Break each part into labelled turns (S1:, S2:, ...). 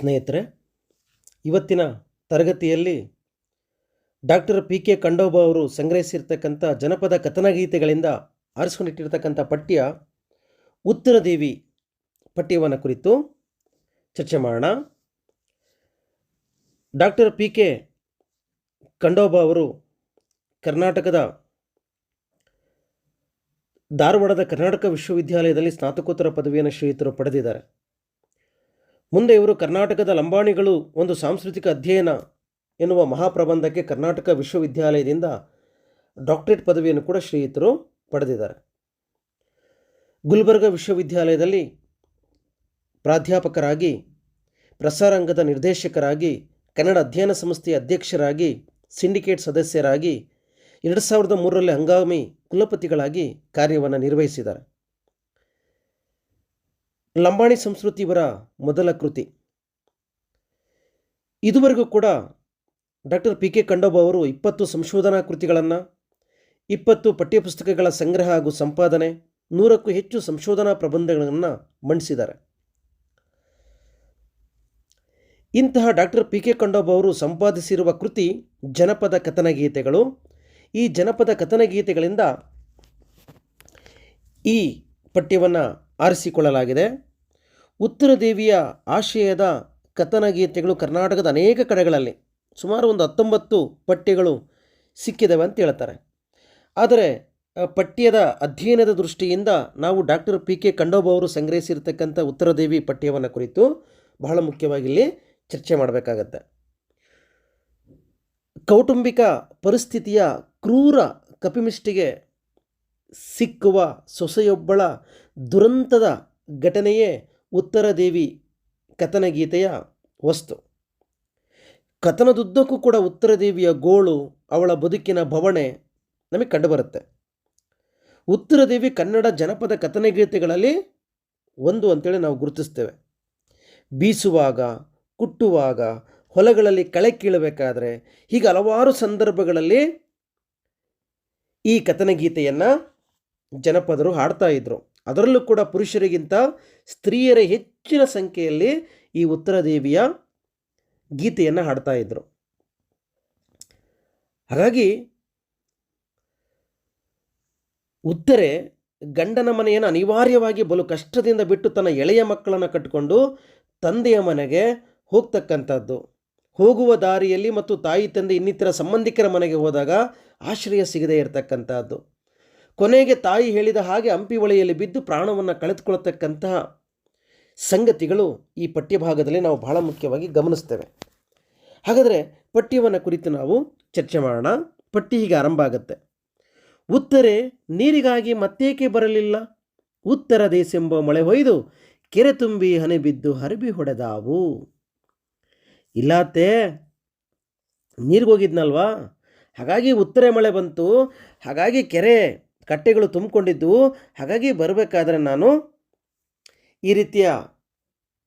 S1: ಸ್ನೇಹಿತರೆ, ಇವತ್ತಿನ ತರಗತಿಯಲ್ಲಿ ಡಾಕ್ಟರ್ ಪಿ ಕೆ ಖಂಡೋಬ ಅವರು ಸಂಗ್ರಹಿಸಿರ್ತಕ್ಕಂಥ ಜನಪದ ಕಥನಗೀತೆಗಳಿಂದ ಆರಿಸಿಕೊಂಡಿಟ್ಟಿರ್ತಕ್ಕಂಥ ಪಠ್ಯ ಉತ್ತರ ದೇವಿ ಪಠ್ಯವನ್ನು ಕುರಿತು ಚರ್ಚೆ ಮಾಡೋಣ. ಡಾಕ್ಟರ್ ಪಿ ಕೆ ಖಂಡೋಬ ಅವರು ಕರ್ನಾಟಕದ ಧಾರವಾಡದ ಕರ್ನಾಟಕ ವಿಶ್ವವಿದ್ಯಾಲಯದಲ್ಲಿ ಸ್ನಾತಕೋತ್ತರ ಪದವಿಯನ್ನು ಶ್ರೀಯುತರು ಪಡೆದಿದ್ದಾರೆ. ಮುಂದೆ ಇವರು ಕರ್ನಾಟಕದ ಲಂಬಾಣಿಗಳು ಒಂದು ಸಾಂಸ್ಕೃತಿಕ ಅಧ್ಯಯನ ಎನ್ನುವ ಮಹಾಪ್ರಬಂಧಕ್ಕೆ ಕರ್ನಾಟಕ ವಿಶ್ವವಿದ್ಯಾಲಯದಿಂದ ಡಾಕ್ಟರೇಟ್ ಪದವಿಯನ್ನು ಕೂಡ ಶ್ರೀಯುತರು ಪಡೆದಿದ್ದಾರೆ. ಗುಲ್ಬರ್ಗ ವಿಶ್ವವಿದ್ಯಾಲಯದಲ್ಲಿ ಪ್ರಾಧ್ಯಾಪಕರಾಗಿ, ಪ್ರಸಾರಾಂಗದ ನಿರ್ದೇಶಕರಾಗಿ, ಕನ್ನಡ ಅಧ್ಯಯನ ಸಂಸ್ಥೆಯ ಅಧ್ಯಕ್ಷರಾಗಿ, ಸಿಂಡಿಕೇಟ್ ಸದಸ್ಯರಾಗಿ, ಎರಡು ಸಾವಿರದ ಮೂರರಲ್ಲಿ ಹಂಗಾಮಿ ಕುಲಪತಿಗಳಾಗಿ ಕಾರ್ಯವನ್ನು ನಿರ್ವಹಿಸಿದ್ದಾರೆ. ಲಂಬಾಣಿ ಸಂಸ್ಕೃತಿಯವರ ಮೊದಲ ಕೃತಿ. ಇದುವರೆಗೂ ಕೂಡ ಡಾಕ್ಟರ್ ಪಿ ಕೆ ಖಂಡೋಬ ಅವರು ಇಪ್ಪತ್ತು ಸಂಶೋಧನಾ ಕೃತಿಗಳನ್ನು, ಇಪ್ಪತ್ತು ಪಠ್ಯಪುಸ್ತಕಗಳ ಸಂಗ್ರಹ ಹಾಗೂ ಸಂಪಾದನೆ, ನೂರಕ್ಕೂ ಹೆಚ್ಚು ಸಂಶೋಧನಾ ಪ್ರಬಂಧಗಳನ್ನು ಮಂಡಿಸಿದ್ದಾರೆ. ಇಂತಹ ಡಾಕ್ಟರ್ ಪಿ ಕೆ ಖಂಡೋಬ ಅವರು ಸಂಪಾದಿಸಿರುವ ಕೃತಿ ಜನಪದ ಕಥನಗೀತೆಗಳು. ಈ ಜನಪದ ಕಥನಗೀತೆಗಳಿಂದ ಈ ಪಠ್ಯವನ್ನು ಆರಿಸಿಕೊಳ್ಳಲಾಗಿದೆ. ಉತ್ತರ ದೇವಿಯ ಆಶಯದ ಕಥನಗೀತೆಗಳು ಕರ್ನಾಟಕದ ಅನೇಕ ಕಡೆಗಳಲ್ಲಿ ಸುಮಾರು ಒಂದು ಹತ್ತೊಂಬತ್ತು ಪಠ್ಯಗಳು ಸಿಕ್ಕಿದವೆ ಅಂತ ಹೇಳ್ತಾರೆ. ಆದರೆ ಪಠ್ಯದ ಅಧ್ಯಯನದ ದೃಷ್ಟಿಯಿಂದ ನಾವು ಡಾಕ್ಟರ್ ಪಿ ಕೆ ಖಂಡೋಬ ಅವರು ಸಂಗ್ರಹಿಸಿರ್ತಕ್ಕಂಥ ಉತ್ತರದೇವಿ ಪಠ್ಯವನ್ನು ಕುರಿತು ಬಹಳ ಮುಖ್ಯವಾಗಿ ಇಲ್ಲಿ ಚರ್ಚೆ ಮಾಡಬೇಕಾಗತ್ತೆ. ಕೌಟುಂಬಿಕ ಪರಿಸ್ಥಿತಿಯ ಕ್ರೂರ ಕಪಿಮಿಷ್ಟಿಗೆ ಸಿಕ್ಕುವ ಸೊಸೆಯೊಬ್ಬಳ ದುರಂತದ ಘಟನೆಯೇ ಉತ್ತರ ದೇವಿ ಕಥನಗೀತೆಯ ವಸ್ತು. ಕಥನದುದ್ದಕ್ಕೂ ಕೂಡ ಉತ್ತರ ದೇವಿಯ ಗೋಳು ಅವಳ ಬದುಕಿನ ಭವಣೆ ನಮಗೆ ಕಂಡುಬರುತ್ತೆ. ಉತ್ತರ ದೇವಿ ಕನ್ನಡ ಜನಪದ ಕಥನಗೀತೆಗಳಲ್ಲಿ ಒಂದು ಅಂತೇಳಿ ನಾವು ಗುರುತಿಸ್ತೇವೆ. ಬೀಸುವಾಗ, ಕುಟ್ಟುವಾಗ, ಹೊಲಗಳಲ್ಲಿ ಕಳೆ ಕೀಳಬೇಕಾದ್ರೆ ಹೀಗೆ ಹಲವಾರು ಸಂದರ್ಭಗಳಲ್ಲಿ ಈ ಕಥನಗೀತೆಯನ್ನು ಜನಪದರು ಹಾಡ್ತಾ ಇದ್ರು. ಅದರಲ್ಲೂ ಕೂಡ ಪುರುಷರಿಗಿಂತ ಸ್ತ್ರೀಯರೇ ಹೆಚ್ಚಿನ ಸಂಖ್ಯೆಯಲ್ಲಿ ಈ ಉತ್ತರ ದೇವಿಯ ಗೀತೆಯನ್ನು ಹಾಡ್ತಾ ಇದ್ದರು ಹಾಗಾಗಿ ಉತ್ತರೆ ಗಂಡನ ಮನೆಯನ್ನು ಅನಿವಾರ್ಯವಾಗಿ ಬಲು ಕಷ್ಟದಿಂದ ಬಿಟ್ಟು ತನ್ನ ಎಳೆಯ ಮಕ್ಕಳನ್ನು ಕಟ್ಟಿಕೊಂಡು ತಂದೆಯ ಮನೆಗೆ ಹೋಗ್ತಕ್ಕಂಥದ್ದು. ಹೋಗುವ ದಾರಿಯಲ್ಲಿ ಮತ್ತು ತಾಯಿ ತಂದೆ ಇನ್ನಿತರ ಸಂಬಂಧಿಕರ ಮನೆಗೆ ಹೋದಾಗ ಆಶ್ರಯ ಸಿಗದೇ ಇರತಕ್ಕಂಥದ್ದು. ಕೊನೆಗೆ ತಾಯಿ ಹೇಳಿದ ಹಾಗೆ ಹಂಪಿ ಒಳೆಯಲ್ಲಿ ಬಿದ್ದು ಪ್ರಾಣವನ್ನು ಕಳೆದುಕೊಳ್ಳತಕ್ಕಂತಹ ಸಂಗತಿಗಳು ಈ ಪಠ್ಯಭಾಗದಲ್ಲಿ ನಾವು ಬಹಳ ಮುಖ್ಯವಾಗಿ ಗಮನಿಸ್ತೇವೆ. ಹಾಗಾದರೆ ಪಠ್ಯವನ್ನು ಕುರಿತು ನಾವು ಚರ್ಚೆ ಮಾಡೋಣ. ಪಟ್ಟಿ ಹೀಗೆ ಆರಂಭ ಆಗುತ್ತೆ. ಉತ್ತರೆ, ನೀರಿಗಾಗಿ ಮತ್ತೇಕೆ ಬರಲಿಲ್ಲ? ಉತ್ತರ ದೇಶೆಂಬ ಮಳೆ ಹೊಯ್ದು ಕೆರೆ ತುಂಬಿ ಹನಿ ಬಿದ್ದು ಹರಿಬಿ ಹೊಡೆದಾವು. ಇಲ್ಲಾತೆ ನೀರಿಗೋಗಿದ್ನಲ್ವಾ ಹಾಗಾಗಿ ಉತ್ತರೆ ಮಳೆ ಬಂತು. ಹಾಗಾಗಿ ಕೆರೆ ಕಟ್ಟೆಗಳು ತುಂಬಿಕೊಂಡಿದ್ದು, ಹಾಗಾಗಿ ಬರಬೇಕಾದ್ರೆ ನಾನು ಈ ರೀತಿಯ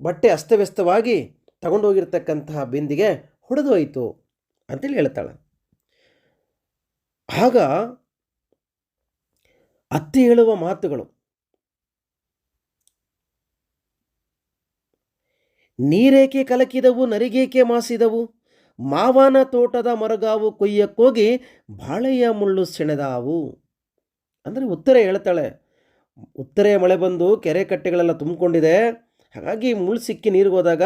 S1: ಬಟ್ಟೆ ಅಸ್ತವ್ಯಸ್ತವಾಗಿ ತಗೊಂಡೋಗಿರ್ತಕ್ಕಂತಹ ಬಿಂದಿಗೆ ಹೊಡೆದು ಹೋಯಿತು ಅಂತೇಳಿ ಹೇಳ್ತಾಳೆ. ಆಗ ಅತ್ತಿ ಹೇಳುವ ಮಾತುಗಳು, ನೀರೇಕೆ ಕಲಕಿದವು, ನರಿಗೇಕೆ ಮಾಸಿದವು? ಮಾವನ ತೋಟದ ಮರಗಾವು ಕೊಯ್ಯಕ್ಕೋಗಿ ಬಾಳೆಯ ಮುಳ್ಳು ಸೆಣೆದಾವು. ಅಂದರೆ ಉತ್ತರ ಹೇಳ್ತಾಳೆ, ಉತ್ತರ ಮಳೆ ಬಂದು ಕೆರೆ ಕಟ್ಟೆಗಳೆಲ್ಲ ತುಂಬಿಕೊಂಡಿದೆ. ಹಾಗಾಗಿ ಮುಳ್ಳು ಸಿಕ್ಕಿ ನೀರಿಗೆ ಹೋದಾಗ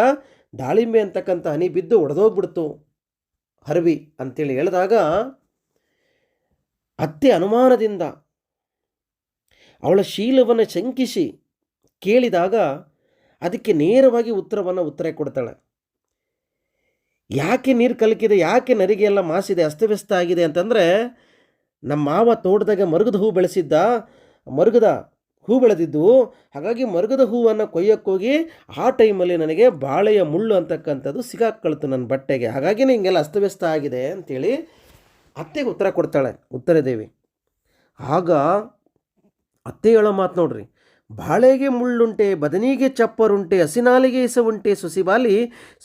S1: ದಾಳಿಂಬೆ ಅಂತಕ್ಕಂಥ ಹನಿ ಬಿದ್ದು ಒಡೆದೋಗ್ಬಿಡ್ತು. ಹರವಿ ಅಂತೇಳಿ ಹೇಳಿದಾಗ ಅತ್ತೆ ಅನುಮಾನದಿಂದ ಅವಳ ಶೀಲವನ್ನು ಶಂಕಿಸಿ ಕೇಳಿದಾಗ ಅದಕ್ಕೆ ನೇರವಾಗಿ ಉತ್ತರವನ್ನು ಉತ್ತರ ಕೊಡ್ತಾಳೆ. ಯಾಕೆ ನೀರು ಕಲಕಿದೆ? ಯಾಕೆ ನರಿಗೆ ಎಲ್ಲ ಮಾಸಿದೆ? ಅಸ್ತವ್ಯಸ್ತ ಆಗಿದೆ ಅಂತಂದರೆ ನಮ್ಮ ಮಾವ ತೋಟದಾಗ ಮರುಗದ ಹೂ ಬೆಳೆಸಿದ್ದ, ಮರುಗದ ಹೂ ಬೆಳೆದಿದ್ದು, ಹಾಗಾಗಿ ಮರುಗದ ಹೂವನ್ನು ಕೊಯ್ಯಕ್ಕೋಗಿ ಆ ಟೈಮಲ್ಲಿ ನನಗೆ ಬಾಳೆಯ ಮುಳ್ಳು ಅಂತಕ್ಕಂಥದ್ದು ಸಿಗಾಕ್ಕಳ್ತು ನನ್ನ ಬಟ್ಟೆಗೆ. ಹಾಗಾಗಿ ಹಿಂಗೆಲ್ಲ ಅಸ್ತವ್ಯಸ್ತ ಆಗಿದೆ ಅಂತೇಳಿ ಅತ್ತೆಗೆ ಉತ್ತರ ಕೊಡ್ತಾಳೆ. ಉತ್ತರ ದೇವಿ, ಆಗ ಅತ್ತೆ ಹೇಳೋ ಮಾತು ನೋಡ್ರಿ. ಬಾಳೆಗೆ ಮುಳ್ಳುಂಟೆ, ಬದನಿಗೆ ಚಪ್ಪರುಂಟೆ, ಹಸಿನಾಲಿಗೆ ಇಸವುಂಟೆ, ಸೊಸಿಬಾಲಿ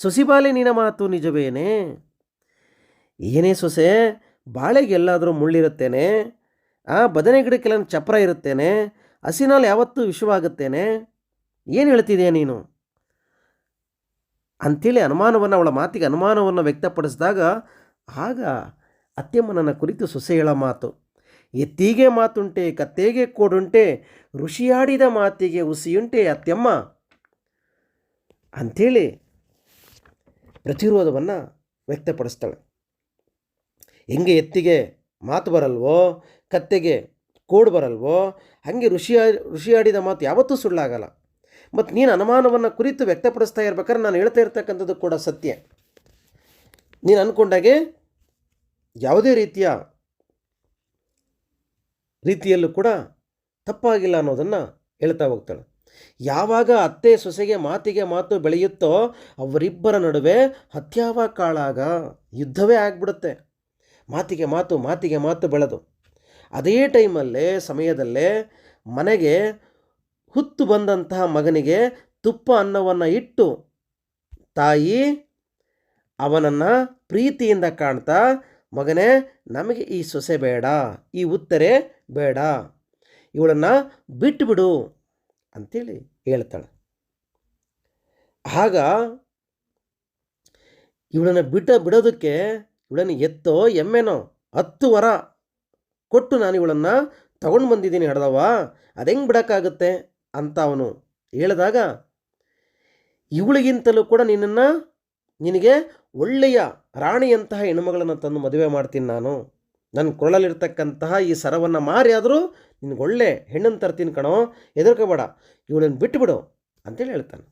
S1: ಸೊಸಿಬಾಲಿ ನಿನ್ನ ಮಾತು ನಿಜವೇನೆ? ಏನೇ ಸೊಸೆ ಬಾಳೆಗೆ ಎಲ್ಲಾದರೂ ಮುಳ್ಳಿರುತ್ತೇನೆ, ಆ ಬದನೆ ಗಿಡಕ್ಕೆಲ್ಲ ಚಪ್ರ ಇರುತ್ತೇನೆ, ಹಸಿನಲ್ಲಿ ಯಾವತ್ತೂ ವಿಷವಾಗುತ್ತೇನೆ? ಏನು ಹೇಳ್ತಿದೆಯಾ ನೀನು? ಅಂಥೇಳಿ ಅನುಮಾನವನ್ನು, ಅವಳ ಮಾತಿಗೆ ಅನುಮಾನವನ್ನು ವ್ಯಕ್ತಪಡಿಸಿದಾಗ, ಆಗ ಅತ್ತೆಮ್ಮನನ್ನ ಕುರಿತು ಸೊಸೆ ಹೇಳೋ ಮಾತು, ಎತ್ತಿಗೆ ಮಾತುಂಟೆ, ಕತ್ತೆಗೆ ಕೋಡುಂಟೆ, ಋಷಿಯಾಡಿದ ಮಾತಿಗೆ ಹುಸಿಯುಂಟೆ ಅತ್ತೆಮ್ಮ ಅಂಥೇಳಿ ಪ್ರತಿರೋಧವನ್ನು ವ್ಯಕ್ತಪಡಿಸ್ತಾಳೆ. ಹೆಂಗೆ ಎತ್ತಿಗೆ ಮಾತು ಬರಲ್ವೋ, ಕತ್ತೆಗೆ ಕೋಡು ಬರಲ್ವೋ, ಹಾಗೆ ಋಷಿ ಋಷಿಯಾಡಿದ ಮಾತು ಯಾವತ್ತೂ ಸುಳ್ಳಾಗಲ್ಲ. ಮತ್ತು ನೀನು ಅನುಮಾನವನ್ನು ಕುರಿತು ವ್ಯಕ್ತಪಡಿಸ್ತಾ ಇರ್ಬೇಕಾದ್ರೆ ನಾನು ಹೇಳ್ತಾ ಇರ್ತಕ್ಕಂಥದ್ದು ಕೂಡ ಸತ್ಯ. ನೀನು ಅಂದ್ಕೊಂಡಾಗೆ ಯಾವುದೇ ರೀತಿಯ ರೀತಿಯಲ್ಲೂ ಕೂಡ ತಪ್ಪಾಗಿಲ್ಲ ಅನ್ನೋದನ್ನು ಹೇಳ್ತಾ ಹೋಗ್ತಾಳೆ. ಯಾವಾಗ ಅತ್ತೆ ಸೊಸೆಗೆ ಮಾತಿಗೆ ಮಾತು ಬೆಳೆಯುತ್ತೋ ಅವರಿಬ್ಬರ ನಡುವೆ ಹತ್ಯಾವ ಕಾಳಾಗ ಯುದ್ಧವೇ ಆಗಿಬಿಡುತ್ತೆ. ಮಾತಿಗೆ ಮಾತು ಮಾತಿಗೆ ಮಾತು ಬೆಳೆದು. ಅದೇ ಟೈಮಲ್ಲೇ, ಸಮಯದಲ್ಲೇ ಮನೆಗೆ ಹುತ್ತು ಬಂದಂತಹ ಮಗನಿಗೆ ತುಪ್ಪ ಅನ್ನವನ್ನು ಇಟ್ಟು ತಾಯಿ ಅವನನ್ನು ಪ್ರೀತಿಯಿಂದ ಕಾಣ್ತಾ, ಮಗನೇ, ನಮಗೆ ಈ ಸೊಸೆ ಬೇಡ, ಈ ಉತ್ತರೆ ಬೇಡ, ಇವಳನ್ನು ಬಿಟ್ಟುಬಿಡು ಅಂತೇಳಿ ಹೇಳ್ತಾಳೆ. ಆಗ ಇವಳನ್ನು ಬಿಟ್ಟ, ಬಿಡೋದಕ್ಕೆ ಇವಳನ್ನು ಎತ್ತೋ ಎಮ್ಮೆನೋ ಹತ್ತು ವರ ಕೊಟ್ಟು ನಾನು ಇವಳನ್ನು ತಗೊಂಡು ಬಂದಿದ್ದೀನಿ ಹಡ್ದವ್ವ ಅದೆಂಗೆ ಬಿಡೋಕ್ಕಾಗುತ್ತೆ ಅಂತ ಅವನು ಹೇಳಿದಾಗ ಇವಳಿಗಿಂತಲೂ ಕೂಡ ನಿನ್ನನ್ನು ನಿನಗೆ ಒಳ್ಳೆಯ ರಾಣಿಯಂತಹ ಹೆಣ್ಮಗಳನ್ನು ತಂದು ಮದುವೆ ಮಾಡ್ತೀನಿ ನಾನು. ನನ್ನ ಕೊರಳಲ್ಲಿರ್ತಕ್ಕಂತಹ ಈ ಸರವನ್ನು ಮಾರಿ ಆದರೂ ನಿನಗೆ ಒಳ್ಳೆ ಹೆಣ್ಣನ್ನು ತರ್ತೀನಿ ಕಣೋ, ಹೆದರ್ಕೋಬೇಡ, ಇವಳನ್ನು ಬಿಟ್ಟುಬಿಡು ಅಂತೇಳಿ ಹೇಳ್ತಾನೆ.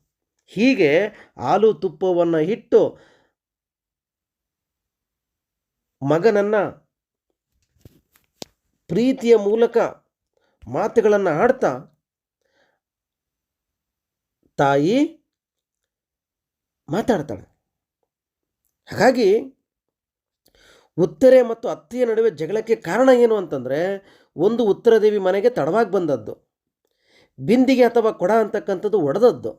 S1: ಹೀಗೆ ಹಾಲು ತುಪ್ಪವನ್ನು ಇಟ್ಟು ಮಗನನ್ನು ಪ್ರೀತಿಯ ಮೂಲಕ ಮಾತುಗಳನ್ನು ಆಡ್ತಾ, ತಾಯಿ ಮಾತಾಡ್ತಾಳೆ. ಹಾಗಾಗಿ ಉತ್ತರೆ ಮತ್ತು ಅತ್ತೆಯ ನಡುವೆ ಜಗಳಕ್ಕೆ ಕಾರಣ ಏನು ಅಂತಂದರೆ, ಒಂದು ಉತ್ತರದೇವಿ ಮನೆಗೆ ತಡವಾಗಿ ಬಂದದ್ದು, ಬಿಂದಿಗೆ ಅಥವಾ ಕೊಡ ಅಂತಕ್ಕಂಥದ್ದು ಒಡೆದದ್ದು,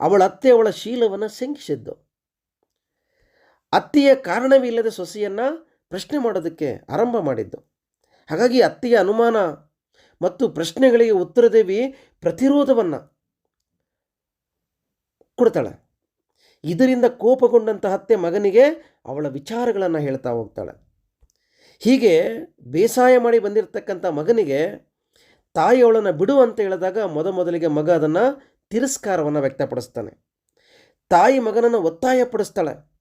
S1: ಅವಳ ಅತ್ತೆ ಅವಳ ಶೀಲವನ್ನು ಶಂಕಿಸಿದ್ದು. ಅತ್ತೆಯ ಕಾರಣವಿಲ್ಲದೆ ಸೊಸೆಯನ್ನು ಪ್ರಶ್ನೆ ಮಾಡೋದಕ್ಕೆ ಆರಂಭ ಮಾಡಿದ್ದು. ಹಾಗಾಗಿ ಅತ್ತಿಯ ಅನುಮಾನ ಮತ್ತು ಪ್ರಶ್ನೆಗಳಿಗೆ ಉತ್ತರದೇವಿ ಪ್ರತಿರೋಧವನ್ನು ಕೊಡ್ತಾಳೆ. ಇದರಿಂದ ಕೋಪಗೊಂಡಂತಹ ಅತ್ತೆ ಮಗನಿಗೆ ಅವಳ ವಿಚಾರಗಳನ್ನು ಹೇಳ್ತಾ ಹೋಗ್ತಾಳೆ. ಹೀಗೆ ಬೇಸಾಯ ಮಾಡಿ ಬಂದಿರತಕ್ಕಂಥ ಮಗನಿಗೆ ತಾಯಿ ಅವಳನ್ನು ಬಿಡು ಅಂತ ಹೇಳಿದಾಗ ಮೊದ ಮೊದಲಿಗೆ ಮಗ ಅದನ್ನು ತಿರಸ್ಕಾರವನ್ನು ವ್ಯಕ್ತಪಡಿಸ್ತಾನೆ. ತಾಯಿ ಮಗನನ್ನು ಒತ್ತಾಯಪಡಿಸ್ತಾಳೆ.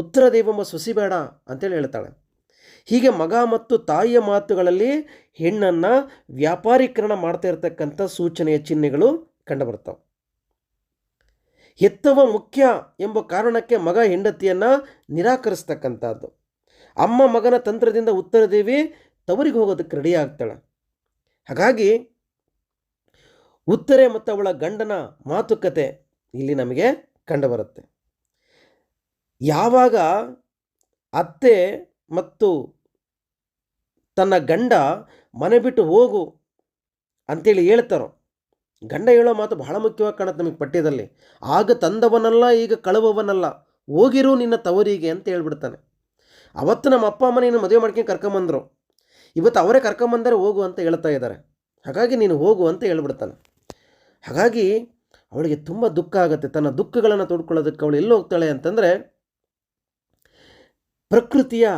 S1: ಉತ್ತರ ದೇವಮ್ಮ ಸೊಸಿ ಬೇಡ ಅಂತೇಳಿ ಹೇಳ್ತಾಳೆ. ಹೀಗೆ ಮಗ ಮತ್ತು ತಾಯಿಯ ಮಾತುಗಳಲ್ಲಿ ಹೆಣ್ಣನ್ನು ವ್ಯಾಪಾರೀಕರಣ ಮಾಡ್ತಾ ಇರತಕ್ಕಂಥ ಸೂಚನೆಯ ಚಿಹ್ನೆಗಳು ಕಂಡುಬರ್ತವೆ ಹೆತ್ತವ ಮುಖ್ಯ ಎಂಬ ಕಾರಣಕ್ಕೆ ಮಗ ಹೆಂಡತಿಯನ್ನು ನಿರಾಕರಿಸ್ತಕ್ಕಂಥದ್ದು. ಅಮ್ಮ ಮಗನ ತಂತ್ರದಿಂದ ಉತ್ತರ ದೇವಿ ತವರಿಗೆ ಹೋಗೋದಕ್ಕೆ ರೆಡಿ ಆಗ್ತಾಳೆ. ಹಾಗಾಗಿ ಉತ್ತರೆ ಮತ್ತು ಅವಳ ಗಂಡನ ಮಾತುಕತೆ ಇಲ್ಲಿ ನಮಗೆ ಕಂಡುಬರುತ್ತೆ. ಯಾವಾಗ ಅತ್ತೆ ಮತ್ತು ತನ್ನ ಗಂಡ ಮನೆ ಬಿಟ್ಟು ಹೋಗು ಅಂತೇಳಿ ಹೇಳ್ತಾರೋ? ಗಂಡ ಹೇಳೋ ಮಾತು ಬಹಳ ಮುಖ್ಯವಾಗಿ ಕಾಣುತ್ತೆ ನಮಗೆ ಪಠ್ಯದಲ್ಲಿ. ಆಗ ತಂದವನಲ್ಲ, ಈಗ ಕಳುವವನಲ್ಲ, ಹೋಗಿರು ನಿನ್ನ ತವರಿಗೆ ಅಂತ ಹೇಳ್ಬಿಡ್ತಾನೆ. ಅವತ್ತು ನಮ್ಮ ಅಪ್ಪ, ಅಮ್ಮ ನೀನು ಮದುವೆ ಮಾಡ್ಕೊಂಡು ಕರ್ಕೊಂಬಂದರು. ಇವತ್ತು ಅವರೇ ಕರ್ಕೊಂಬಂದರೆ ಹೋಗು ಅಂತ ಹೇಳ್ತಾ ಇದ್ದಾರೆ. ಹಾಗಾಗಿ ನೀನು ಹೋಗು ಅಂತ ಹೇಳ್ಬಿಡ್ತಾನೆ. ಹಾಗಾಗಿ ಅವಳಿಗೆ ತುಂಬ ದುಃಖ ಆಗುತ್ತೆ. ತನ್ನ ದುಃಖಗಳನ್ನು ತೋಡ್ಕೊಳ್ಳೋದಕ್ಕೆ ಅವಳು ಎಲ್ಲಿ ಹೋಗ್ತಾಳೆ ಅಂತಂದರೆ ಪ್ರಕೃತಿಯ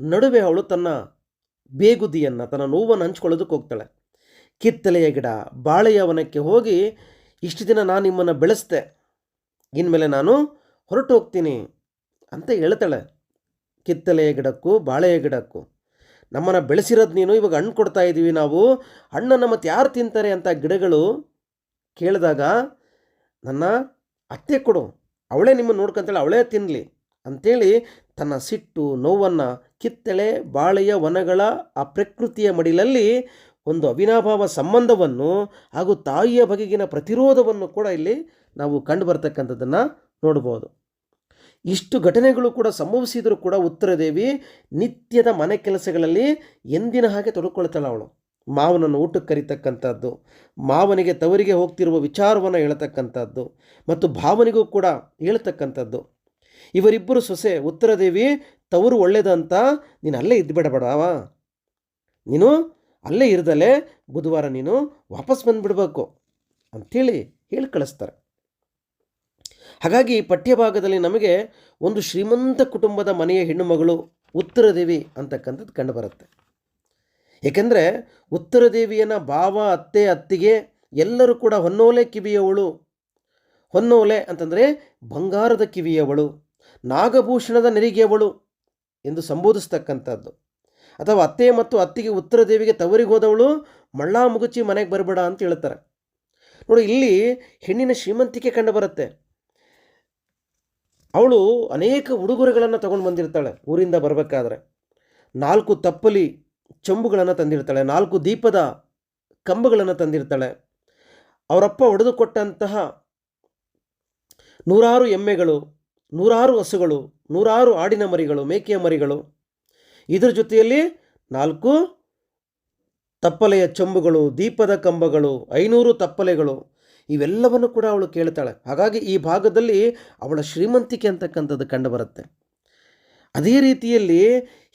S1: ನಡುವೆ ಅವಳು ತನ್ನ ಬೇಗುದಿಯನ್ನು, ತನ್ನ ನೋವನ್ನು ಹಂಚ್ಕೊಳ್ಳೋದಕ್ಕೆ ಹೋಗ್ತಾಳೆ. ಕಿತ್ತಲೆಯ ಗಿಡ, ಬಾಳೆಯ ವನಕ್ಕೆ ಹೋಗಿ, ಇಷ್ಟು ದಿನ ನಾನು ನಿಮ್ಮನ್ನು ಬೆಳೆಸ್ದೆ. ಇನ್ಮೇಲೆ ನಾನು ಹೊರಟು ಹೋಗ್ತೀನಿ ಅಂತ ಹೇಳ್ತಾಳೆ. ಕಿತ್ತಲೆಯ ಗಿಡಕ್ಕೂ, ಬಾಳೆಯ ಗಿಡಕ್ಕೂ. ನಮ್ಮನ್ನು ಬೆಳೆಸಿರೋದು ನೀನು, ಇವಾಗ ಹಣ್ಣು ಕೊಡ್ತಾ ಇದ್ದೀವಿ ನಾವು. ಹಣ್ಣನ್ನು ಮತ್ತು ಯಾರು ತಿಂತಾರೆ ಅಂತ ಗಿಡಗಳು ಕೇಳಿದಾಗ, ನನ್ನ ಅತ್ತೆ ಕೊಡು, ಅವಳೇ ನಿಮ್ಮನ್ನು ನೋಡ್ಕೊಂತಾಳೆ, ಅವಳೇ ತಿನ್ನಲಿ ಅಂಥೇಳಿ ತನ್ನ ಸಿಟ್ಟು, ನೋವನ್ನು ಕಿತ್ತಳೆ, ಬಾಳೆಯ ವನಗಳ, ಆ ಪ್ರಕೃತಿಯ ಮಡಿಲಲ್ಲಿ ಒಂದು ಅವಿನಾಭಾವ ಸಂಬಂಧವನ್ನು ಹಾಗೂ ತಾಯಿಯ ಬಗೆಗಿನ ಪ್ರತಿರೋಧವನ್ನು ಕೂಡ ಇಲ್ಲಿ ನಾವು ಕಂಡು ಬರ್ತಕ್ಕಂಥದ್ದನ್ನು ನೋಡ್ಬೋದು. ಇಷ್ಟು ಘಟನೆಗಳು ಕೂಡ ಸಂಭವಿಸಿದರೂ ಕೂಡ ಉತ್ತರದೇವಿ ನಿತ್ಯದ ಮನೆ ಕೆಲಸಗಳಲ್ಲಿ ಎಂದಿನ ಹಾಗೆ ತೊಡಕೊಳ್ತಾಳೆ ಅವಳು. ಮಾವನನ್ನು ಊಟಕ್ಕೆ ಕರಿತಕ್ಕಂಥದ್ದು, ಮಾವನಿಗೆ ತವರಿಗೆ ಹೋಗ್ತಿರುವ ವಿಚಾರವನ್ನು ಹೇಳತಕ್ಕಂಥದ್ದು ಮತ್ತು ಭಾವನಿಗೂ ಕೂಡ ಹೇಳ್ತಕ್ಕಂಥದ್ದು. ಇವರಿಬ್ಬರು ಸೊಸೆ ಉತ್ತರದೇವಿ ತವರು ಒಳ್ಳೇದಂತ ನೀನು ಅಲ್ಲೇ ಇದ್ದುಬಿಡಬೇಡವ ನೀನು ಅಲ್ಲೇ ಇರದಲ್ಲೇ ಬುಧವಾರ ನೀನು ವಾಪಸ್ ಬಂದುಬಿಡಬೇಕು ಅಂಥೇಳಿ ಹೇಳಿ ಕಳಿಸ್ತಾರೆ. ಹಾಗಾಗಿ ಈ ಪಠ್ಯಭಾಗದಲ್ಲಿ ನಮಗೆ ಒಂದು ಶ್ರೀಮಂತ ಕುಟುಂಬದ ಮನೆಯ ಹೆಣ್ಣುಮಗಳು ಉತ್ತರದೇವಿ ಅಂತಕ್ಕಂಥದ್ದು ಕಂಡುಬರುತ್ತೆ ಏಕೆಂದರೆ ಉತ್ತರ ಉತ್ತರದೇವಿಯನ್ನು ಭಾವ, ಅತ್ತೆ, ಅತ್ತಿಗೆ ಎಲ್ಲರೂ ಕೂಡ ಹೊನ್ನೋಲೆ ಕಿವಿಯವಳು. ಹೊನ್ನೋಲೆ ಅಂತಂದರೆ ಬಂಗಾರದ ಕಿವಿಯವಳು. ನಾಗಭೂಷಣದ ನೆರಿಗೆಯವಳು ಎಂದು ಸಂಬೋಧಿಸ್ತಕ್ಕಂಥದ್ದು. ಅಥವಾ ಅತ್ತೆ ಮತ್ತು ಅತ್ತಿಗೆ ಉತ್ತರ ದೇವಿಗೆ ತವರಿಗೆ ಹೋದವಳು ಮಳ್ಳ ಮುಗುಚಿ ಮನೆಗೆ ಬರಬೇಡ ಅಂತ ಹೇಳ್ತಾರೆ. ನೋಡಿ, ಇಲ್ಲಿ ಹೆಣ್ಣಿನ ಶ್ರೀಮಂತಿಕೆ ಕಂಡು ಬರುತ್ತೆ. ಅವಳು ಅನೇಕ ಉಡುಗೊರೆಗಳನ್ನು ತಗೊಂಡು ಬಂದಿರ್ತಾಳೆ ಊರಿಂದ ಬರಬೇಕಾದ್ರೆ. ನಾಲ್ಕು ತಪ್ಪಲಿ ಚಂಬುಗಳನ್ನು ತಂದಿರ್ತಾಳೆ, ನಾಲ್ಕು ದೀಪದ ಕಂಬಗಳನ್ನು ತಂದಿರ್ತಾಳೆ. ಅವರಪ್ಪ ಒಡೆದುಕೊಟ್ಟಂತಹ ನೂರಾರು ಎಮ್ಮೆಗಳು ನೂರಾರು ಹಸುಗಳು, ನೂರಾರು ಆಡಿನ ಮರಿಗಳು, ಮೇಕೆಯ ಮರಿಗಳು. ಇದರ ಜೊತೆಯಲ್ಲಿ ನಾಲ್ಕು ತಪ್ಪಲೆಯ ಚಂಬುಗಳು, ದೀಪದ ಕಂಬಗಳು, ಐನೂರು ತಪ್ಪಲೆಗಳು, ಇವೆಲ್ಲವನ್ನು ಕೂಡ ಅವಳು ಕೇಳ್ತಾಳೆ. ಹಾಗಾಗಿ ಈ ಭಾಗದಲ್ಲಿ ಅವಳ ಶ್ರೀಮಂತಿಕೆ ಅಂತಕ್ಕಂಥದ್ದು ಕಂಡುಬರುತ್ತೆ ಅದೇ ರೀತಿಯಲ್ಲಿ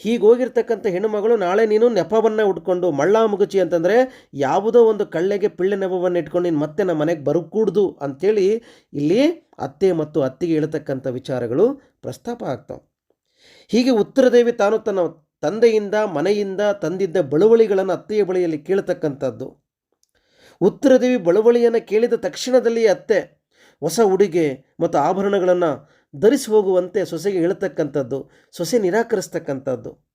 S1: ಹೀಗೋಗಿರ್ತಕ್ಕಂಥ ಹೆಣ್ಣುಮಗಳು ನಾಳೆ ನೀನು ನೆಪವನ್ನು ಉಟ್ಕೊಂಡು ಮಳ್ಳ ಮುಗುಚಿ ಅಂತಂದರೆ ಯಾವುದೋ ಒಂದು ಕಳ್ಳೆಗೆ ಪಿಳ್ಳೆ ನೆಪವನ್ನು ಇಟ್ಕೊಂಡು ನೀನು ಮತ್ತೆ ನಮ್ಮ ಮನೆಗೆ ಬರಕೂಡ್ದು ಅಂಥೇಳಿ ಇಲ್ಲಿ ಅತ್ತೆ ಮತ್ತು ಅತ್ತಿಗೆ ಹೇಳ್ತಕ್ಕಂಥ ವಿಚಾರಗಳು ಪ್ರಸ್ತಾಪ ಆಗ್ತಾವೆ. ಹೀಗೆ ಉತ್ತರದೇವಿ ತಾನು ತನ್ನ ತಂದೆಯಿಂದ, ಮನೆಯಿಂದ ತಂದಿದ್ದ ಬಳುವಳಿಗಳನ್ನು ಅತ್ತೆಯ ಬಳಿಯಲ್ಲಿ ಕೇಳ್ತಕ್ಕಂಥದ್ದು. ಉತ್ತರದೇವಿ ಬಳುವಳಿಯನ್ನು ಕೇಳಿದ ತಕ್ಷಣದಲ್ಲಿ ಅತ್ತೆ ಹೊಸ ಉಡುಗೆ ಮತ್ತು ಆಭರಣಗಳನ್ನು ಧರಿಸಿ ಹೋಗುವಂತೆ ಸೊಸೆಗೆ ಹೇಳ್ತಕ್ಕಂಥದ್ದು, ಸೊಸೆ ನಿರಾಕರಿಸ್ತಕ್ಕಂಥದ್ದು.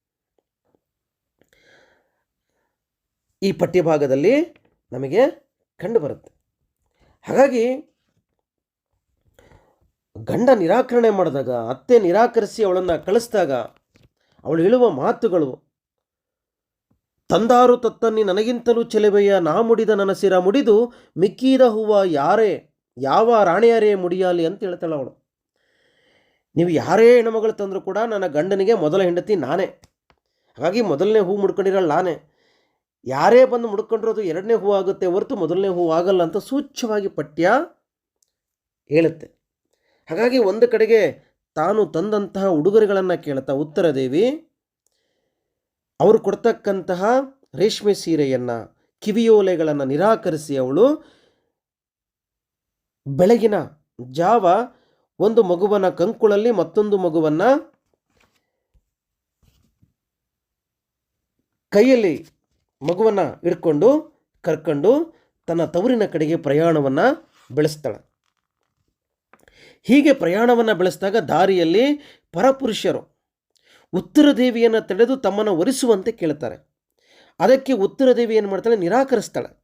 S1: ಈ ಪಠ್ಯಭಾಗದಲ್ಲಿ ನಮಗೆ ಕಂಡುಬರುತ್ತೆ ಹಾಗಾಗಿ, ಗಂಡ ನಿರಾಕರಣೆ ಮಾಡಿದಾಗ, ಅತ್ತೆ ನಿರಾಕರಿಸಿ ಅವಳನ್ನು ಕಳಿಸಿದಾಗ, ಅವಳು ಹೇಳುವ ಮಾತುಗಳು, ತಂದಾರು ತತ್ತನ್ನಿ ನನಗಿಂತಲೂ ಚೆಲುವೆಯ ನಾ ಮುಡಿದ ನನಸಿರ ಮುಡಿದು ಮಿಕ್ಕಿದ ಹೂವ ಯಾರೇ, ಯಾವ ರಾಣಿಯಾರೇ ಮುಡಿಯಾಲಿ ಅಂತ ಹೇಳ್ತಾಳೆ ಅವಳು. ನೀವು ಯಾರೇ ಹೆಣ್ಣುಮಗಳು ತಂದರೂ ಕೂಡ ನನ್ನ ಗಂಡನಿಗೆ ಮೊದಲ ಹೆಂಡತಿ ನಾನೇ. ಹಾಗಾಗಿ ಮೊದಲನೇ ಹೂ ಮುಡ್ಕೊಂಡಿರಲ್ಲ ನಾನೇ. ಯಾರೇ ಬಂದು ಮುಡ್ಕೊಂಡಿರೋದು ಎರಡನೇ ಹೂ ಆಗುತ್ತೆ ಹೊರತು ಮೊದಲನೇ ಹೂ ಆಗಲ್ಲ ಅಂತ ಸೂಚ್ಯವಾಗಿ ಪಠ್ಯ ಹೇಳುತ್ತೆ. ಹಾಗಾಗಿ ಒಂದು ಕಡೆಗೆ ತಾನು ತಂದಂತಹ ಉಡುಗೊರೆಗಳನ್ನು ಕೇಳ್ತಾ ಉತ್ತರದೇವಿ ಅವರು ಕೊಡ್ತಕ್ಕಂತಹ ರೇಷ್ಮೆ ಸೀರೆಯನ್ನು ಕಿವಿಯೋಲೆಗಳನ್ನು ನಿರಾಕರಿಸಿ ಅವಳು ಬೆಳಗಿನ ಜಾವ ಒಂದು ಮಗುವನ ಕಂಕುಳಲ್ಲಿ ಮತ್ತೊಂದು ಮಗುವನ್ನು ಕೈಯಲ್ಲಿ ಮಗುವನ್ನು ಹಿಡ್ಕೊಂಡು, ಕರ್ಕೊಂಡು ತನ್ನ ತವರಿನ ಕಡೆಗೆ ಪ್ರಯಾಣವನ್ನು ಬೆಳೆಸ್ತಾಳೆ. ಹೀಗೆ ಪ್ರಯಾಣವನ್ನು ಬೆಳೆಸಿದಾಗ ದಾರಿಯಲ್ಲಿ ಪರಪುರುಷರು ಉತ್ತರ ದೇವಿಯನ್ನು ತಡೆದು ತಮ್ಮನ್ನು ಒರೆಸುವಂತೆ ಕೇಳ್ತಾರೆ. ಅದಕ್ಕೆ ಉತ್ತರ ದೇವಿ ಏನು ಮಾಡ್ತಾಳೆ? ನಿರಾಕರಿಸ್ತಾಳೆ.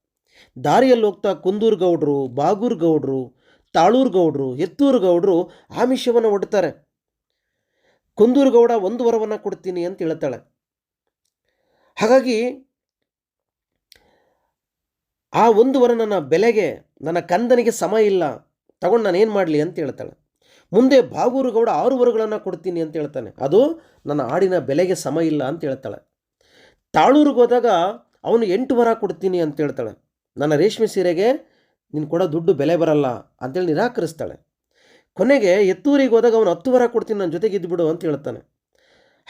S1: ದಾರಿಯಲ್ಲಿ ಹೋಗ್ತಾ ಕುಂದೂರು ಗೌಡ್ರು ಬಾಗೂರ್ ಗೌಡ್ರು ತಾಳೂರು ಗೌಡ್ರು ಎತ್ತೂರು ಗೌಡ್ರು ಆಮಿಷವನ್ನು ಒಡ್ತಾರೆ. ಕುಂದೂರು ಗೌಡ ಒಂದು ವರವನ್ನು ಕೊಡ್ತೀನಿ ಅಂತ ಹೇಳ್ತಾಳೆ. ಹಾಗಾಗಿ ಆ ಒಂದು ವರ ನನ್ನ ಬೆಲೆಗೆ, ನನ್ನ ಕಂದನಿಗೆ ಸಮ ಇಲ್ಲ, ತಗೊಂಡು ಏನು ಮಾಡಲಿ ಅಂತ ಹೇಳ್ತಾಳೆ. ಮುಂದೆ ಬಾಗೂರು ಗೌಡ ಆರು ವರಗಳನ್ನು ಕೊಡ್ತೀನಿ ಅಂತ ಹೇಳ್ತಾನೆ. ಅದು ನನ್ನ ಆಡಿನ ಬೆಲೆಗೆ ಸಮ ಇಲ್ಲ ಅಂತ ಹೇಳ್ತಾಳೆ. ತಾಳೂರಿಗೆ ಹೋದಾಗ ಅವನು ಎಂಟು ವರ ಕೊಡ್ತೀನಿ ಅಂತ ಹೇಳ್ತಾಳೆ. ನನ್ನ ರೇಷ್ಮೆ ಸೀರೆಗೆ ನೀನು ಕೊಡೋ ದುಡ್ಡು ಬೆಲೆ ಬರಲ್ಲ ಅಂತೇಳಿ ನಿರಾಕರಿಸ್ತಾಳೆ. ಕೊನೆಗೆ ಎತ್ತೂರಿಗೆ ಹೋದಾಗ ಅವನು ಹತ್ತು ವರ ಕೊಡ್ತೀನಿ, ನನ್ನ ಜೊತೆಗೆ ಇದ್ದುಬಿಡು ಅಂತ ಹೇಳ್ತಾನೆ.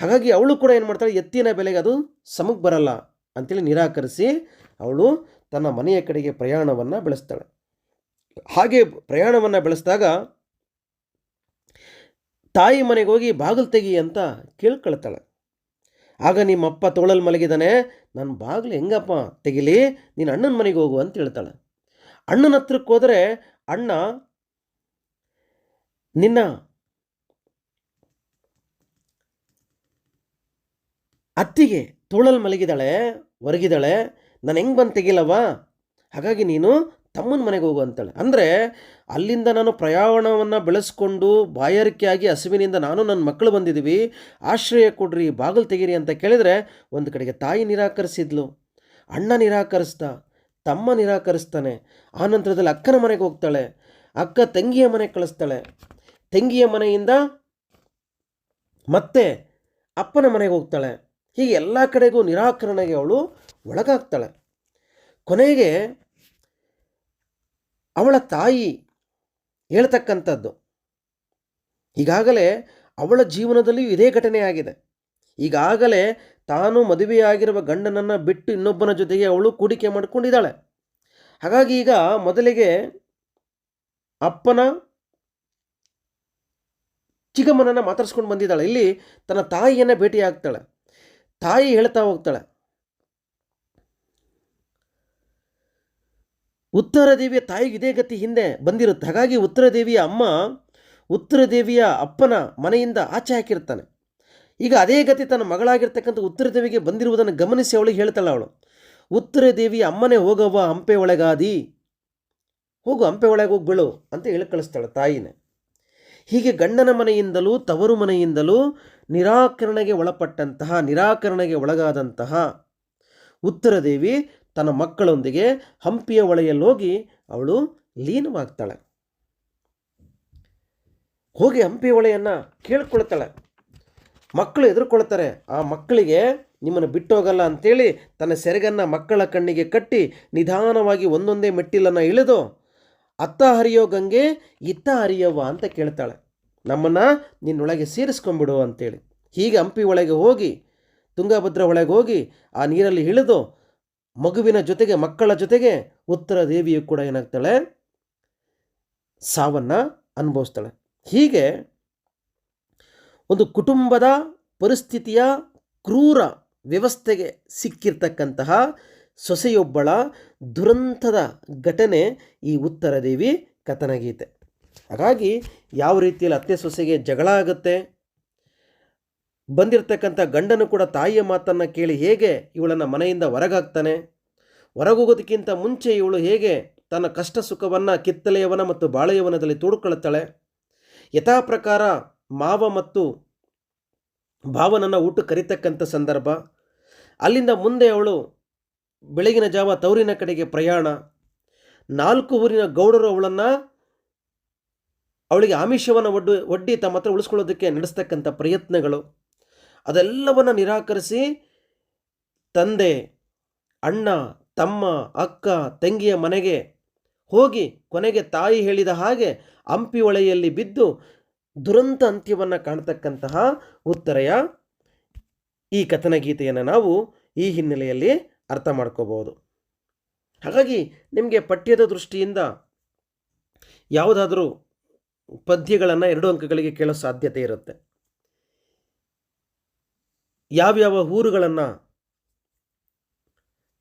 S1: ಹಾಗಾಗಿ ಅವಳು ಕೂಡ ಏನು ಮಾಡ್ತಾಳೆ, ಎತ್ತಿನ ಬೆಲೆಗೆ ಅದು ಸಮಕ್ಕೆ ಬರಲ್ಲ ಅಂತೇಳಿ ನಿರಾಕರಿಸಿ ಅವಳು ತನ್ನ ಮನೆಯ ಕಡೆಗೆ ಪ್ರಯಾಣವನ್ನು ಬೆಳೆಸ್ತಾಳೆ. ಹಾಗೆ ಪ್ರಯಾಣವನ್ನು ಬೆಳೆಸಿದಾಗ ತಾಯಿ ಮನೆಗೆ ಹೋಗಿ ಬಾಗಿಲು ತೆಗಿ ಅಂತ ಕೇಳ್ಕೊಳ್ತಾಳೆ. ಆಗ ನಿಮ್ಮಪ್ಪ ತೋಳಲ್ಲಿ ಮಲಗಿದಾನೆ, ನನ್ನ ಬಾಗಿಲು ಹೆಂಗಪ್ಪ ತೆಗಿಲಿ, ನೀನು ಅಣ್ಣನ ಮನೆಗೆ ಹೋಗು ಅಂತ ಹೇಳ್ತಾಳೆ. ಅಣ್ಣನ ಹತ್ರಕ್ಕೆ ಹೋದರೆ, ಅಣ್ಣ, ನಿನ್ನ ಅತ್ತಿಗೆ ತೋಳಲ್ಲಿ ಮಲಗಿದಾಳೆ ಹೊರಗಿದಾಳೆ ನಾನು ಹೆಂಗೆ ಬಂದು ತೆಗಿಲವ ಹಾಗಾಗಿ ನೀನು ತಮ್ಮನ ಮನೆಗೆ ಹೋಗು ಅಂತಾಳೆ. ಅಂದರೆ ಅಲ್ಲಿಂದ ನಾನು ಪ್ರಯಾಣವನ್ನು ಬೆಳೆಸ್ಕೊಂಡು ಬಾಯಾರಿಕೆಯಾಗಿ ಹಸುವಿನಿಂದ ನಾನು ನನ್ನ ಮಕ್ಕಳು ಬಂದಿದ್ದೀವಿ ಆಶ್ರಯ ಕೊಡ್ರಿ, ಬಾಗಿಲು ತೆಗೀರಿ ಅಂತ ಕೇಳಿದರೆ ಒಂದು ಕಡೆಗೆ ತಾಯಿ ನಿರಾಕರಿಸಿದ್ಲು. ಅಣ್ಣ ನಿರಾಕರಿಸ್ದ. ತಮ್ಮ ನಿರಾಕರಿಸ್ತಾನೆ. ಆ ನಂತರದಲ್ಲಿ ಅಕ್ಕನ ಮನೆಗೆ ಹೋಗ್ತಾಳೆ. ಅಕ್ಕ ತಂಗಿಯ ಮನೆಗೆ ಕಳಿಸ್ತಾಳೆ. ತಂಗಿಯ ಮನೆಯಿಂದ ಮತ್ತೆ ಅಪ್ಪನ ಮನೆಗೆ ಹೋಗ್ತಾಳೆ. ಹೀಗೆ ಎಲ್ಲ ಕಡೆಗೂ ನಿರಾಕರಣೆಗೆ ಅವಳು ಒಳಗಾಗ್ತಾಳೆ. ಕೊನೆಗೆ ಅವಳ ತಾಯಿ ಹೇಳ್ತಕ್ಕಂಥದ್ದು. ಈಗಾಗಲೇ ಅವಳ ಜೀವನದಲ್ಲಿಯೂ ಇದೇ ಘಟನೆ ಆಗಿದೆ ಈಗಾಗಲೇ ತಾನು ಮದುವೆಯಾಗಿರುವ ಗಂಡನನ್ನು ಬಿಟ್ಟು ಇನ್ನೊಬ್ಬನ ಜೊತೆಗೆ ಅವಳು ಕೂಡಿಕೆ ಮಾಡಿಕೊಂಡಿದ್ದಾಳೆ. ಹಾಗಾಗಿ ಈಗ ಮೊದಲಿಗೆ ಅಪ್ಪನ ಚಿಕ್ಕಮ್ಮನನ್ನು ಮಾತಾಡಿಸ್ಕೊಂಡು ಬಂದಿದ್ದಾಳೆ. ಇಲ್ಲಿ ತನ್ನ ತಾಯಿಯನ್ನು ಭೇಟಿ ಆಗ್ತಾಳೆ. ತಾಯಿ ಹೇಳ್ತಾ ಹೋಗ್ತಾಳೆ. ಉತ್ತರ ದೇವಿಯ ತಾಯಿಗೆ ಇದೇ ಗತಿ ಹಿಂದೆ ಬಂದಿರುತ್ತೆ. ಹಾಗಾಗಿ ಉತ್ತರ ದೇವಿಯ ಅಮ್ಮ ಉತ್ತರ ದೇವಿಯ ಅಪ್ಪನ ಮನೆಯಿಂದ ಆಚೆ ಹಾಕಿರ್ತಾನೆ. ಈಗ ಅದೇ ಗತಿ ತನ್ನ ಮಗಳಾಗಿರ್ತಕ್ಕಂಥ ಉತ್ತರ ದೇವಿಗೆ ಬಂದಿರುವುದನ್ನು ಗಮನಿಸಿ ಅವಳಿಗೆ ಹೇಳ್ತಾಳೆ ಅವಳು, ಉತ್ತರ ದೇವಿ ಅಮ್ಮನೇ ಹೋಗವ್ವ, ಹಂಪೆ ಒಳಗಾದಿ. ಹೋಗು, ಹಂಪೆ ಒಳಗೆ ಹೋಗಿ ಅಂತ ಹೇಳಿ ಕಳಿಸ್ತಾಳೆ ತಾಯಿನೇ. ಹೀಗೆ ಗಂಡನ ಮನೆಯಿಂದಲೂ ತವರು ಮನೆಯಿಂದಲೂ ನಿರಾಕರಣೆಗೆ ಒಳಪಟ್ಟಂತಹ, ನಿರಾಕರಣೆಗೆ ಒಳಗಾದಂತಹ ಉತ್ತರ ದೇವಿ ತನ್ನ ಮಕ್ಕಳೊಂದಿಗೆ ಹಂಪಿಯ ಒಳೆಯಲ್ಲಿ ಹೋಗಿ ಅವಳು ಲೀನವಾಗ್ತಾಳೆ. ಹೋಗಿ ಹಂಪಿ ಒಳೆಯನ್ನು ಕೇಳ್ಕೊಳ್ತಾಳೆ. ಮಕ್ಕಳು ಎದುರುಕೊಳ್ತಾರೆ. ಆ ಮಕ್ಕಳಿಗೆ ನಿಮ್ಮನ್ನು ಬಿಟ್ಟೋಗಲ್ಲ ಅಂಥೇಳಿ ತನ್ನ ಸೆರಗನ್ನು ಮಕ್ಕಳ ಕಣ್ಣಿಗೆ ಕಟ್ಟಿ ನಿಧಾನವಾಗಿ ಒಂದೊಂದೇ ಮೆಟ್ಟಿಲನ್ನು ಇಳಿದು, ಅತ್ತ ಹರಿಯೋ ಗಂಗೆ, ಇತ್ತ ಹರಿಯವ್ವ ಅಂತ ಕೇಳ್ತಾಳೆ. ನಮ್ಮನ್ನು ನಿನ್ನೊಳಗೆ ಸೇರಿಸ್ಕೊಂಬಿಡು ಅಂತೇಳಿ. ಹೀಗೆ ಹಂಪಿ ಒಳಗೆ ಹೋಗಿ, ತುಂಗಭದ್ರ ಒಳಗೆ ಹೋಗಿ ಆ ನೀರಲ್ಲಿ ಇಳಿದು, ಮಗುವಿನ ಜೊತೆಗೆ, ಮಕ್ಕಳ ಜೊತೆಗೆ ಉತ್ತರ ದೇವಿಯು ಕೂಡ ಏನಾಗ್ತಾಳೆ? ಸಾವನ್ನು ಅನುಭವಿಸ್ತಾಳೆ. ಹೀಗೆ ಒಂದು ಕುಟುಂಬದ ಪರಿಸ್ಥಿತಿಯ ಕ್ರೂರ ವ್ಯವಸ್ಥೆಗೆ ಸಿಕ್ಕಿರ್ತಕ್ಕಂತಹ ಸೊಸೆಯೊಬ್ಬಳ ದುರಂತದ ಘಟನೆ ಈ ಉತ್ತರ ದೇವಿ ಕಥನಗೀತೆ. ಹಾಗಾಗಿ ಯಾವ ರೀತಿಯಲ್ಲಿ ಅತ್ತೆ ಸೊಸೆಗೆ ಜಗಳ ಆಗುತ್ತೆ, ಬಂದಿರತಕ್ಕಂಥ ಗಂಡನು ಕೂಡ ತಾಯಿಯ ಮಾತನ್ನು ಕೇಳಿ ಹೇಗೆ ಇವಳನ್ನು ಮನೆಯಿಂದ ಹೊರಗಾಗ್ತಾನೆ ಹೊರಗೋಗೋದಕ್ಕಿಂತ ಮುಂಚೆ ಇವಳು ಹೇಗೆ ತನ್ನ ಕಷ್ಟ ಸುಖವನ್ನು ಕಿತ್ತಲೆಯವನ ಮತ್ತು ಬಾಳೆಯವನದಲ್ಲಿ ತೋಡ್ಕೊಳ್ತಾಳೆ, ಯಥಾ ಪ್ರಕಾರ ಮಾವ ಮತ್ತು ಭಾವನನ್ನು ಊಟ ಕರಿತಕ್ಕಂಥ ಸಂದರ್ಭ. ಅಲ್ಲಿಂದ ಮುಂದೆ ಅವಳು ಬೆಳಗಿನ ಜಾವ ತವರಿನ ಕಡೆಗೆ ಪ್ರಯಾಣ. ನಾಲ್ಕು ಊರಿನ ಗೌಡರು ಅವಳನ್ನು ಅವಳಿಗೆ ಆಮಿಷವನ್ನು ಒಡ್ಡು, ಒಡ್ಡಿ ತಮ್ಮ ಹತ್ರ ಉಳಿಸ್ಕೊಳ್ಳೋದಕ್ಕೆ ನಡೆಸ್ತಕ್ಕಂಥ ಪ್ರಯತ್ನಗಳು. ಅದೆಲ್ಲವನ್ನು ನಿರಾಕರಿಸಿ ತಂದೆ, ಅಣ್ಣ, ತಮ್ಮ, ಅಕ್ಕ, ತಂಗಿಯ ಮನೆಗೆ ಹೋಗಿ ಕೊನೆಗೆ ತಾಯಿ ಹೇಳಿದ ಹಾಗೆ ಹಂಪಿ ಒಳೆಯಲ್ಲಿ ಬಿದ್ದು ದುರಂತ ಅಂತ್ಯವನ್ನು ಕಾಣ್ತಕ್ಕಂತಹ ಉತ್ತರೆಯ ಈ ಕಥನಗೀತೆಯನ್ನು ನಾವು ಈ ಹಿನ್ನೆಲೆಯಲ್ಲಿ ಅರ್ಥ ಮಾಡ್ಕೋಬಹುದು. ಹಾಗಾಗಿ ನಿಮಗೆ ಪಠ್ಯದ ದೃಷ್ಟಿಯಿಂದ ಯಾವುದಾದರೂ ಪದ್ಯಗಳನ್ನು ಎರಡು ಅಂಕಗಳಿಗೆ ಕೇಳೋ ಸಾಧ್ಯತೆ ಇರುತ್ತೆ. ಯಾವ್ಯಾವ ಊರುಗಳನ್ನು,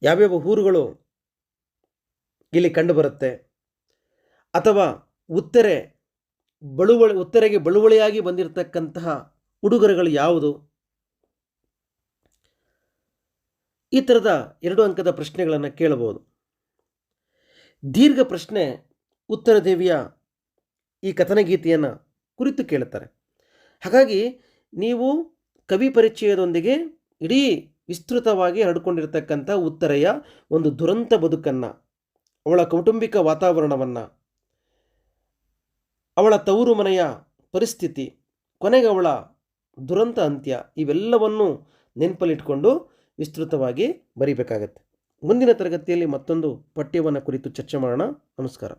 S1: ಯಾವ್ಯಾವ ಊರುಗಳು ಇಲ್ಲಿ ಕಂಡುಬರುತ್ತೆ ಅಥವಾ ಉತ್ತರೆ ಬಳುವಳಿ, ಉತ್ತರೆಗೆ ಬಳುವಳಿಯಾಗಿ ಬಂದಿರತಕ್ಕಂತಹ ಉಡುಗೊರೆಗಳು ಯಾವುದು? ಈ ಥರದ ಎರಡು ಅಂಕದ ಪ್ರಶ್ನೆಗಳನ್ನು ಕೇಳಬಹುದು. ದೀರ್ಘ ಪ್ರಶ್ನೆ ಉತ್ತರ ದೇವಿಯ ಈ ಕಥನಗೀತೆಯನ್ನು ಕುರಿತು ಕೇಳುತ್ತಾರೆ. ಹಾಗಾಗಿ ನೀವು ಕವಿ ಪರಿಚಯದೊಂದಿಗೆ ಇಡೀ ವಿಸ್ತೃತವಾಗಿ ಹರಡಿಕೊಂಡಿರತಕ್ಕಂಥ ಉತ್ತರೆಯ ಒಂದು ದುರಂತ ಬದುಕನ್ನು, ಅವಳ ಕೌಟುಂಬಿಕ ವಾತಾವರಣವನ್ನು ಅವಳ ತವರು ಮನೆಯ ಪರಿಸ್ಥಿತಿ, ಕೊನೆಗೆ ಅವಳ ದುರಂತ ಅಂತ್ಯ, ಇವೆಲ್ಲವನ್ನು ನೆನಪಲ್ಲಿಟ್ಕೊಂಡು ವಿಸ್ತೃತವಾಗಿ ಬರೀಬೇಕಾಗತ್ತೆ. ಮುಂದಿನ ತರಗತಿಯಲ್ಲಿ ಮತ್ತೊಂದು ಪಠ್ಯವನ್ನು ಕುರಿತು ಚರ್ಚೆ ಮಾಡೋಣ. ನಮಸ್ಕಾರ.